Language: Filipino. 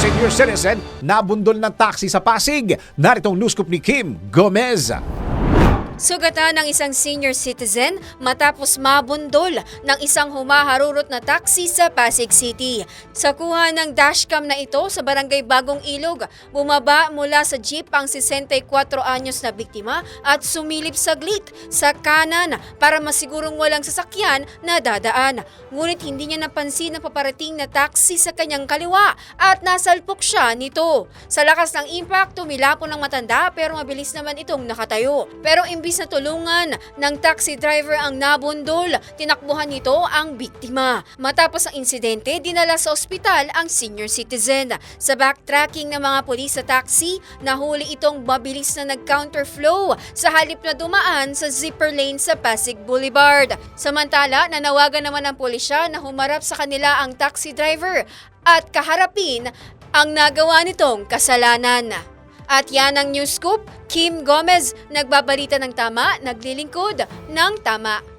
senior citizen nabundol ng taxi sa Pasig. Naritong news ni Kim Gomez. Sugatan ng isang senior citizen matapos mabundol ng isang humaharurot na taxi sa Pasig City. Sa kuha ng dashcam na ito sa barangay Bagong Ilog, bumaba mula sa jeep ang 64 anyos na biktima at sumilip saglit sa kanan para masigurong walang sasakyan na dadaan. Ngunit hindi niya napansin ang paparating na taxi sa kanyang kaliwa at nasalpok siya nito. Sa lakas ng impact, tumilapon ng matanda pero mabilis naman itong nakatayo. Pero imbis na tulungan ng taxi driver ang nabundol, tinakbuhan nito ang biktima. Matapos ang insidente, dinala sa ospital ang senior citizen. Sa backtracking ng mga pulis sa taxi, nahuli itong mabilis na nag-counterflow sa halip na dumaan sa zipper lane sa Pasig Boulevard. Samantala, nanawagan naman ang pulisya na humarap sa kanila ang taxi driver at kaharapin ang nagawa nitong kasalanan. At yan ang news scoop, Kim Gomez, nagbabalita ng tama, naglilingkod ng tama.